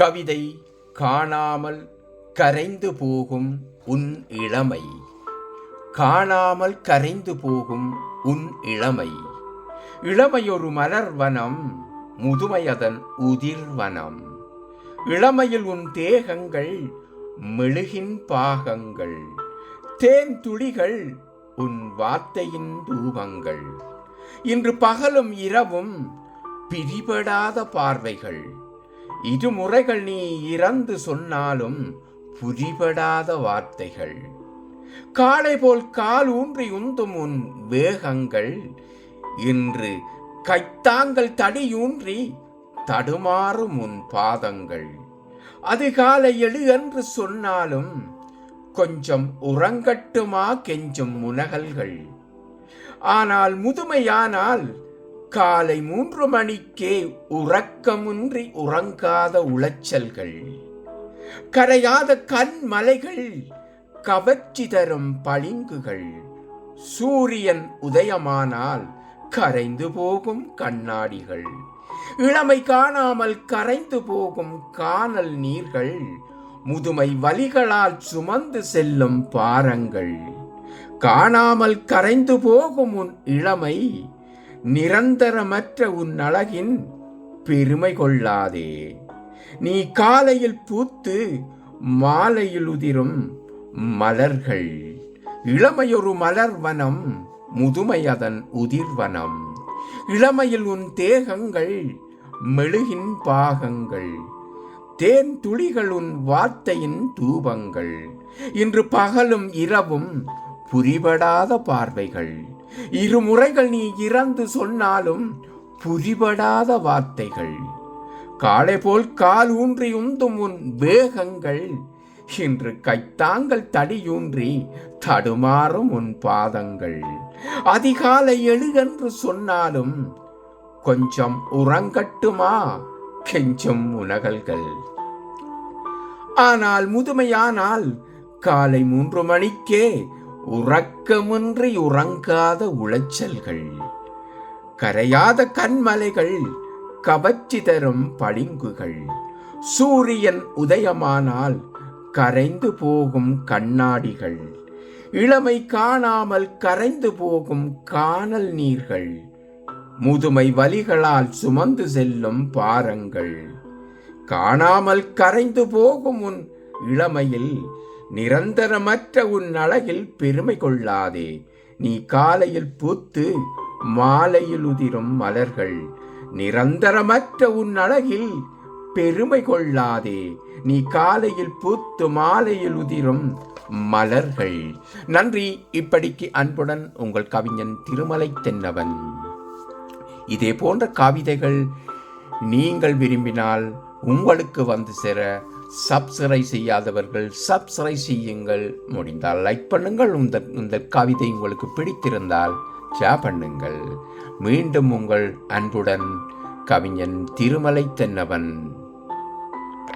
கவிதை காணாமல் கரைந்து போகும் உன் இளமை. காணாமல் கரைந்து போகும் உன் இளமை. இளமையொரு மலர்வனம் முதுமையதன் உதிர்வனம். இளமையில் உன் தேகங்கள் மெழுகின் பாகங்கள். தேன் துளிகள் உன் வார்த்தையின் தூபங்கள். இன்று பகலும் இரவும் பிரிபடாத பார்வைகள். இருமுறைகள் நீ இறந்து சொன்னாலும் புரிபடாத வார்த்தைகள். காளை போல் கால் ஊன்றி உந்தும் உன் வேகங்கள். இன்று கைத்தாங்கள் தடியூன்றி தடுமாறும் உன் பாதங்கள். அதிகாலை எழு என்று சொன்னாலும் கொஞ்சம் உறங்கட்டுமா கெஞ்சும் முனகல்கள். ஆனால் முதுமையானால் காலை மூன்று மணிக்கே உறக்கமின்றி உறங்காத உளைச்சல்கள் கரையாத கண் மலைகள் கவர்ச்சி தரும் பளிங்குகள். சூரியன் உதயமானால் கரைந்து போகும் கண்ணாடிகள் இளமை காணாமல் கரைந்து போகும் காணல் நீர்கள் முதுமை வலிகளால் சுமந்து செல்லும் பாரங்கள். காணாமல் கரைந்து போகும் உன் இளமை நிரந்தரமற்ற உன் அழகின் பெருமை கொள்ளாதே. நீ காலையில் பூத்து மாலையில் உதிரும் மலர்கள். இளமையொரு மலர்வனம் முதுமை அதன் உதிர்வனம். இளமையில் உன் தேகங்கள் மெழுகின் பாகங்கள். தேன் துளிகள் உன் வார்த்தையின் தூபங்கள். இன்று பகலும் இரவும் புரிபடாத பார்வைகள். இருமுறைகள் நீ இறந்து சொன்னாலும் புரிபடாத வார்த்தைகள். காளை போல் கால் ஊன்றி உந்தும் உன் வேகங்கள். இன்று கைத்தாங்கள் தடியூன்றி தடுமாறும் உன் பாதங்கள். அதிகாலை எழுகென்று சொன்னாலும் கொஞ்சம் உறங்கட்டுமா? கெஞ்சும் உலகல்கள் ஆனால் முதுமையானால் காலை மூன்று மணிக்கே உறக்கமின்றி உறங்காத உளைச்சல்கள் கரையாத கண்மலைகள் கவர்ச்சி தரும் பளிங்குகள். சூரியன் உதயமானால் கரைந்து போகும் கண்ணாடிகள் இளமை காணாமல் கரைந்து போகும் காணல் நீர்கள் முதுமை வலிகளால் சுமந்து செல்லும் பாரங்கள் காணாமல் கரைந்து போகும் உன் இளமையில் நிரந்தரமற்ற உன் அழகில் பெருமை கொள்ளாதே. நீ காலையில் பூத்து மாலையில் உதிரும் மலர்கள். நிரந்தரமற்ற உன் அழகில் பெருமை கொள்ளாதே. நீ காலையில் பூத்து மாலையில் உதிரும் மலர்கள். நன்றி. இப்படிக்கு அன்புடன் உங்கள் கவிஞன் திருமலை தென்னவன். இதே போன்ற கவிதைகள் நீங்கள் விரும்பினால் உங்களுக்கு வந்து சேர சப்ஸ்கிரைப் செய்யாதவர்கள் சப்ஸ்கிரைப் செய்யுங்கள். முடிந்தால் லைக் பண்ணுங்கள். இந்த இந்த கவிதை உங்களுக்கு பிடித்திருந்தால் ஷேர் பண்ணுங்கள். மீண்டும் உங்கள் அன்புடன் கவிஞன் திருமலை தென்னவன்.